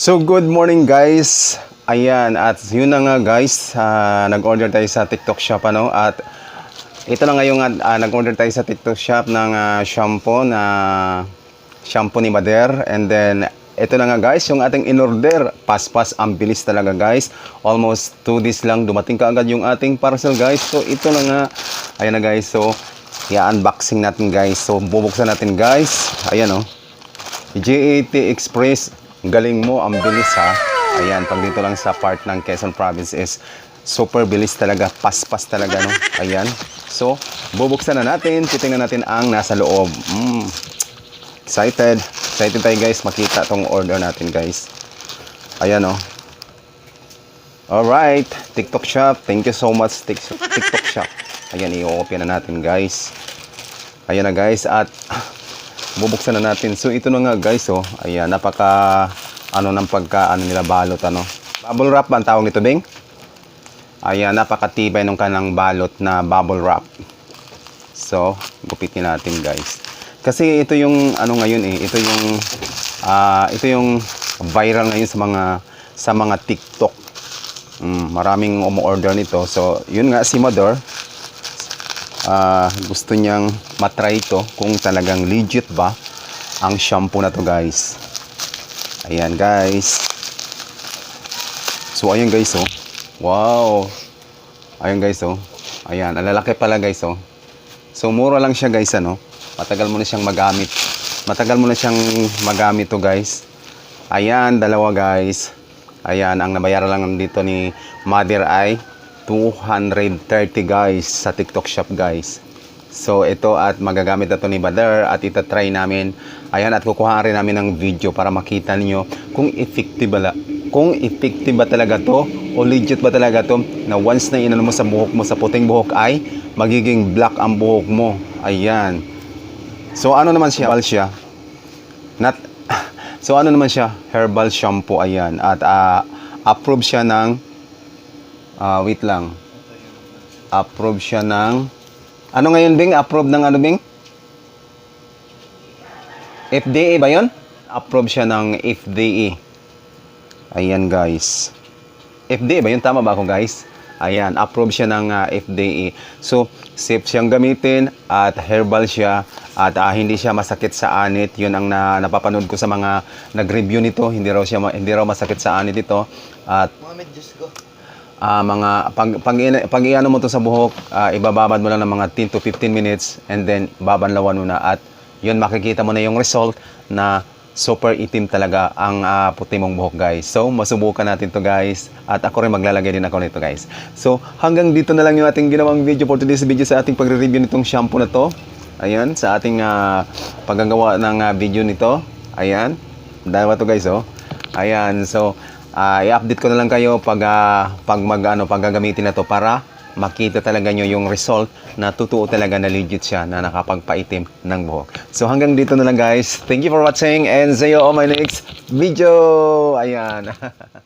So good morning guys. Ayan, at yun na nga guys, ah, nag-order tayo sa TikTok shop ano at ito na nga yung ah, nag-order tayo sa TikTok shop ng ah, shampoo na shampoo ni Bader and then ito na nga guys, yung ating in-order. Paspas, ang bilis talaga guys. Almost 2 days lang dumating ka agad yung ating parcel guys. So ito na nga. Ayan na guys. So i-unboxing natin guys. So bubuksan natin guys. Ayan oh. GAT Express, galing mo, ang bilis ha. Ayan, pag dito lang sa part ng Quezon Province is super bilis talaga, paspas talaga, no? Ayan. So, bubuksan na natin, titingnan natin ang nasa loob. Mm. Excited. Excited tayo guys, makita tong order natin guys. Ayan, oh. Alright, TikTok shop. Thank you so much, Tik- TikTok shop. Ayan, i-open na natin guys. Ayan na guys, at bubuksan na natin. So ito na nga guys, oh. Ayan, napaka ano ng pagka ano nila balot ano. Bubble wrap ba ang tawag nito, Bing? Ayan, napakatibay ng kanang balot na bubble wrap. So, gupitin natin guys. Kasi ito yung ano ngayon eh, ito yung ah ito yung viral ngayon sa mga sa mga TikTok. Mm, maraming umu-order nito. So, yun nga si Mother, ah gusto niyang matry ito kung talagang legit ba ang shampoo na to guys. Ayan guys. So ayan guys oh. Wow. Ayan guys oh. Ayan, ang lalaki pala guys oh. So mura lang siya guys ano. Matagal mo na siyang magamit. Matagal mo na siyang magamit to guys. Ayan, dalawa guys. Ayan, ang nabayaran lang dito ni Mother ay 230 guys sa TikTok shop guys. So ito at magagamit na ni Mother at itatry namin. Ayan at kukuha rin namin ng video para makita niyo kung effective ba kung effective ba talaga to o legit ba talaga to na once na inano mo sa buhok mo sa puting buhok ay magiging black ang buhok mo. Ayan. So ano naman siya? Herbal siya. Not So ano naman siya? Herbal shampoo ayan at ah, approve siya ng ah, wait lang. Approve siya ng Ano ngayon Bing? Approve ng ano Bing? FDA ba 'yon? Approve siya ng FDA. Ayan guys. FDA ba yun? Tama ba ako guys? Ayan, approve siya ng ah, FDA. So, safe siyang gamitin at herbal siya at ah, hindi siya masakit sa anit. Yun ang na, napapanood ko sa mga nag-review nito. Hindi raw siya hindi raw masakit sa anit ito. At Mohamed, Diyos ko. Ah, mga pag pag, pag mo to sa buhok, ah, ibababad mo lang ng mga 10 to 15 minutes and then babanlawan mo na at yun makikita mo na yung result na super itim talaga ang ah, puti mong buhok guys. So masubukan natin to guys at ako rin maglalagay din ako nito guys. So hanggang dito na lang yung ating ginawang video for today's video sa ating pagre-review nitong shampoo na to. Ayan, sa ating ah, paggagawa ng ah, video nito. Ayan, dalawa to guys oh. Ayan, so ah, i-update ko na lang kayo pag ah, pag mag ano pag gagamitin na to para makita talaga nyo yung result na totoo talaga na legit siya na nakapagpaitim ng buhok. So hanggang dito na lang guys. Thank you for watching and see you on my next video. Ayan.